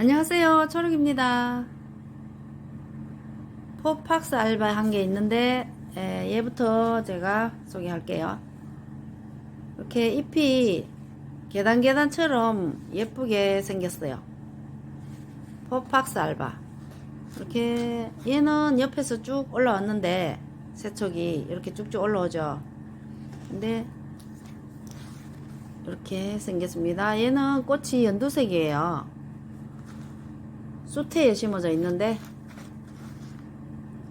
안녕하세요. 초록입니다. 포팍스 알바 한 개 있는데 에, 얘부터 제가 소개할게요. 이렇게 잎이 계단 계단처럼 예쁘게 생겼어요. 포팍스 알바. 이렇게 얘는 옆에서 쭉 올라왔는데 세척이 이렇게 쭉쭉 올라오죠. 근데 이렇게 생겼습니다. 얘는 꽃이 연두색이에요. 수태에 심어져 있는데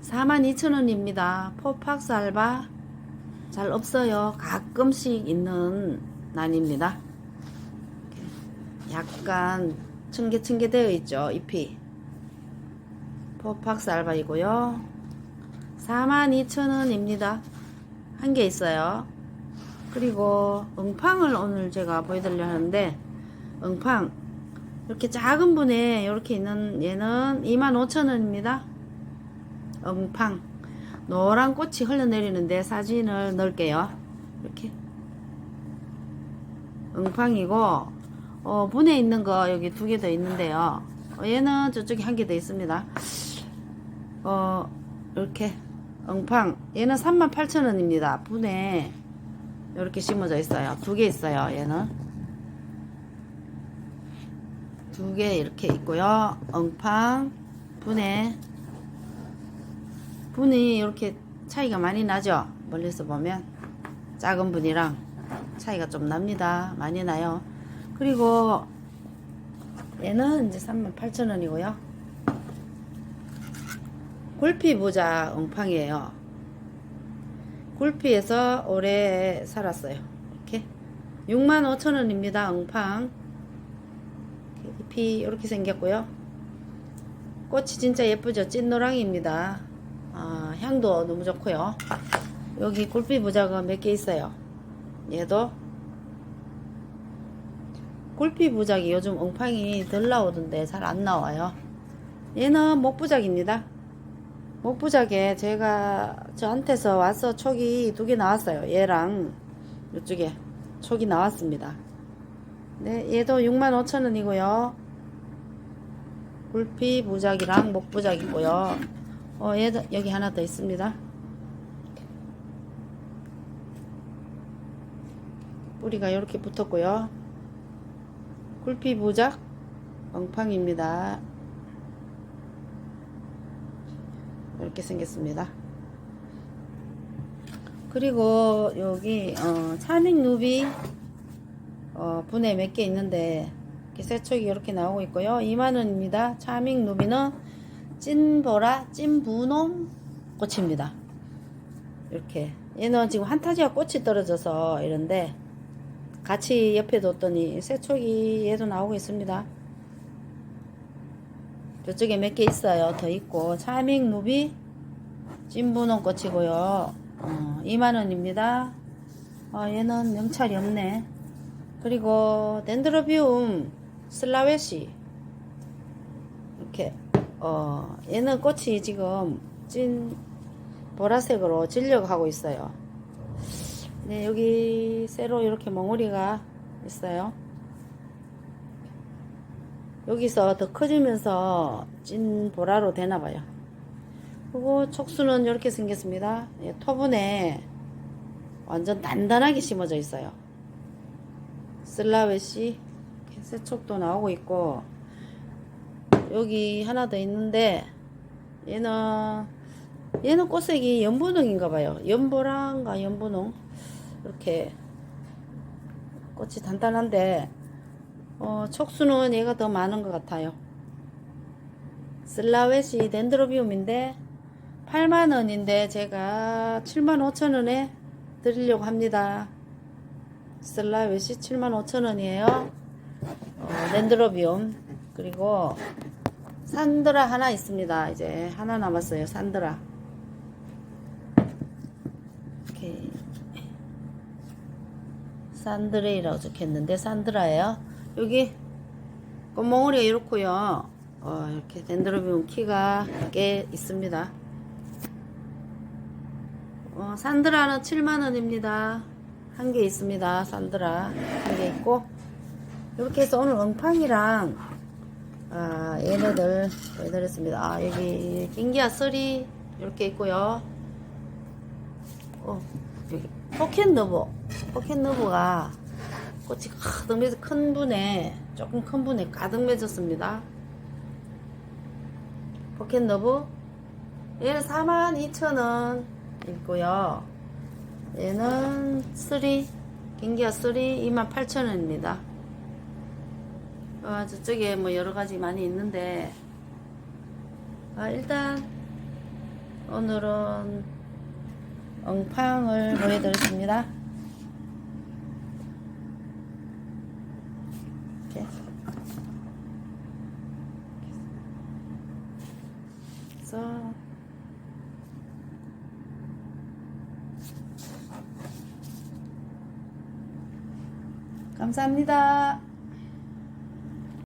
42,000원입니다. 포팍스 알바 잘 없어요. 가끔씩 있는 난입니다. 약간 층계층계 되어 있죠. 잎이 포팍스 알바이고요. 42,000원입니다. 한 개 있어요. 그리고 응팡을 오늘 제가 보여드리려 하는데 응팡 이렇게 작은 분에 이렇게 있는 얘는 25,000원입니다. 응팡 노란 꽃이 흘러내리는데 사진을 넣을게요. 이렇게 응팡이고 어, 분에 있는 거 여기 두 개 더 있는데요. 어, 얘는 저쪽에 한 개 더 있습니다. 어 이렇게 응팡 얘는 38,000원입니다. 분에 이렇게 심어져 있어요. 두 개 있어요. 얘는 두 개 이렇게 있고요. 엉팡 분해 분이 이렇게 차이가 많이 나죠. 멀리서 보면 작은 분이랑 차이가 좀 납니다. 많이 나요. 그리고 얘는 이제 38,000원이고요. 골피 모자 엉팡이에요. 굴피에서 오래 살았어요. 이렇게 65,000원입니다. 엉팡 잎이 이렇게 생겼고요. 꽃이 진짜 예쁘죠? 찐노랑입니다. 아, 향도 너무 좋고요. 여기 굴피 부자가 몇 개 있어요. 얘도 굴피 부작이 요즘 엉팡이 덜 나오던데 잘 안 나와요. 얘는 목부작입니다. 목부작에 제가 저한테서 와서 촉이 두 개 나왔어요. 얘랑 이쪽에 촉이 나왔습니다. 네, 얘도 65,000원이고요. 굴피 부작이랑 목부작이고요. 어, 얘도 여기 하나 더 있습니다. 뿌리가 이렇게 붙었고요. 굴피 부작 엉팡입니다. 이렇게 생겼습니다. 그리고 여기 어, 차밍 누비 어, 분에 몇개 있는데 세척이 이렇게 나오고 있고요. 2만원입니다. 차밍 누비는 찐보라 찐분홍 꽃입니다. 이렇게 얘는 지금 한타지가 꽃이 떨어져서 이런데 같이 옆에 뒀더니 세척이 얘도 나오고 있습니다. 저쪽에 몇 개 있어요. 더 있고 차밍 누비 찐분홍 꽃이고요. 어, 2만원입니다. 어, 얘는 명찰이 없네. 그리고 덴드로비움 슬라웨시 이렇게 어, 얘는 꽃이 지금 찐 보라색으로 진력하고 있어요. 네, 여기 새로 이렇게 멍울이가 있어요. 여기서 더 커지면서 찐 보라로 되나봐요. 그리고 촉수는 이렇게 생겼습니다. 예, 토분에 완전 단단하게 심어져 있어요. 슬라웨시 새촉도 나오고 있고 여기 하나 더 있는데 얘는 얘는 꽃색이 연분홍인가 봐요. 연보라인가 연분홍 이렇게 꽃이 단단한데 어, 촉수는 얘가 더 많은 것 같아요. 슬라웨시 덴드로비움인데 8만원인데 제가 7만 5천원에 드리려고 합니다. 슬라웨시 7만 5천원이에요. 어, 덴드로비움 그리고 산드라 하나 있습니다. 이제 하나 남았어요. 산드라 이렇게 산드레이라고 적혔는데 산드라예요. 여기 꽃몽울이가 이렇고요. 어, 이렇게 덴드로비움 키가 꽤 있습니다. 어, 산드라는 7만원입니다. 한 개 있습니다. 산드라 한 개 있고 이렇게 해서 오늘 엉팡이랑 아, 얘네들 보여드렸습니다. 아, 여기 긴기아 3 이렇게 있고요. 어, 여기 포켓 너브. 포켓 너브가 꽃이 가득 맺어 큰 분에 조금 큰 분에 가득 맺었습니다. 포켓 너브 얘는 42,000원 있고요. 얘는 3 긴기아 3 28,000원입니다. 아, 저쪽에 뭐 여러 가지 많이 있는데, 아, 일단, 오늘은 엉팡을 보여드렸습니다. 이렇게. 그래서, 감사합니다.